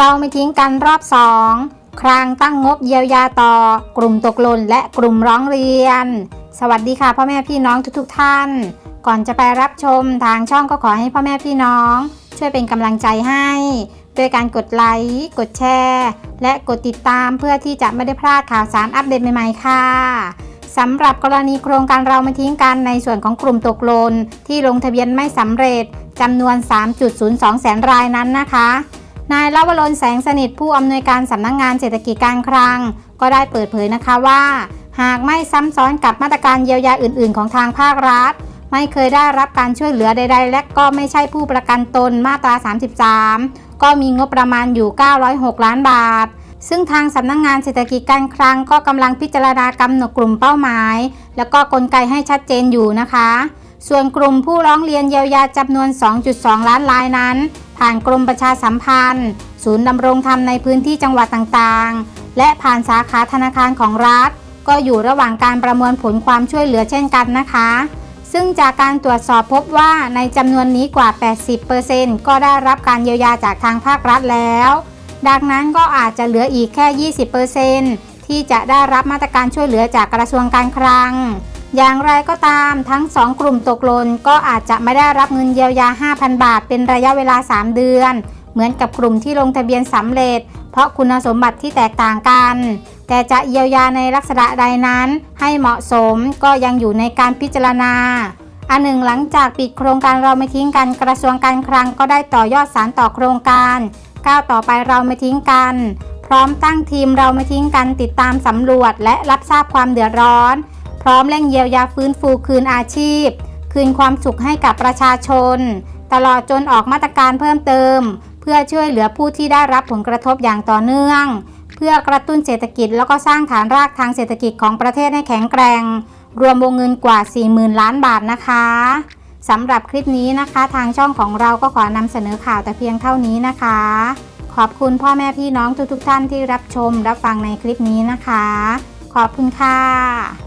เราไม่ทิ้งกันรอบสองครางตั้งงบเยียวยาต่อ กลุ่มตกหล่นและกลุ่มร้องเรียน สวัสดีค่ะพ่อแม่พี่น้องทุกๆทท่าน ก่อนจะไปรับชมทางช่องก็ขอให้พ่อแม่พี่น้อง ช่วยเป็นกำลังใจให้ด้วยการกดไลค์กดแชร์ และกดติดตามเพื่อที่จะไม่ได้พลาดข่าวสารอัปเดตใหม่ๆค่ะสำหรับกรณีโครงการเราไม่ทิ้งกันในส่วนของกลุ่มตกหล่นที่ลงทะเบียนไม่สำเร็จจำนวน 3.02 แสนรายนั้นนะคะ นายลวรนแสงสนิทผู้อำนวยการสำนักงงานเศรษฐกิจการคลัง ก็ได้เปิดเผยนะคะว่า หากไม่ซ้ำซ้อนกับมาตรการเยียวยาอื่น ๆ ของทางภาครัฐ ไม่เคยได้รับการช่วยเหลือใด ๆ และก็ไม่ใช่ผู้ประกันตนมาตรา 33 ก็มีงบประมาณอยู่ 906 ล้านบาท ซึ่งทางสำนักงงานเศรษฐกิจการคลังก็กำลังพิจารณากำหนดกลุ่มเป้าหมาย แล้วก็กลไกให้ชัดเจนอยู่นะคะ ส่วนกลุ่มผู้ร้องเรียนเยียวยาจำนวน 2.2 ล้านรายนั้น ผ่านกรมประชาสัมพันธ์ ศูนย์ดำรงธรรมในพื้นที่จังหวัดต่างๆ และผ่านสาขาธนาคารของรัฐ ก็อยู่ระหว่างการประเมินผลความช่วยเหลือเช่นกันนะคะ ซึ่งจากการตรวจสอบพบว่าในจำนวนนี้กว่า 80%ก็ได้รับการเยียวยาจากทางภาครัฐแล้ว ดังนั้นก็อาจจะเหลืออีกแค่ 20%ที่จะได้รับมาตรการช่วยเหลือจากกระทรวงการคลัง อย่างไรก็ตามทั้ง 2 กลุ่มตกหล่นก็อาจจะไม่ได้รับเงินเยียวยา 5,000 บาท เป็นระยะเวลา 3 เดือน เหมือนกับกลุ่มที่ลงทะเบียนสำเร็จ เพราะคุณสมบัติที่แตกต่างกัน แต่จะเยียวยาในลักษณะใดนั้น ให้เหมาะสมก็ยังอยู่ในการพิจารณา อันหนึ่งหลังจากปิดโครงการเราไม่ทิ้งกันกระทรวงการคลังก็ได้ต่อยอดสารต่อโครงการก้าวต่อไปเราไม่ทิ้งกัน พร้อมตั้งทีมเราไม่ทิ้งกันติดตามสำรวจและรับทราบความเดือดร้อน ร้อมเร่งเยียวยาฟื้นฟูคืนอาชีพ คืนความสุขให้กับประชาชน ตลอดจนออกมาตรการเพิ่มเติม เพื่อช่วยเหลือผู้ที่ได้รับผลกระทบอย่างต่อเนื่อง เพื่อกระตุ้นเศรษฐกิจแล้วก็สร้างฐานรากทางเศรษฐกิจของประเทศให้แข็งแกร่ง รวมวงเงินกว่า 40,000 ล้านบาทนะคะสำหรับคลิปนี้นะคะ ทางช่องของเราก็ขอนำเสนอข่าวแต่เพียงเท่านี้นะคะ ขอบคุณพ่อแม่พี่น้องทุกๆทท่านที่รับชมรับฟังในคลิปนี้นะคะ ขอบคุณค่ะ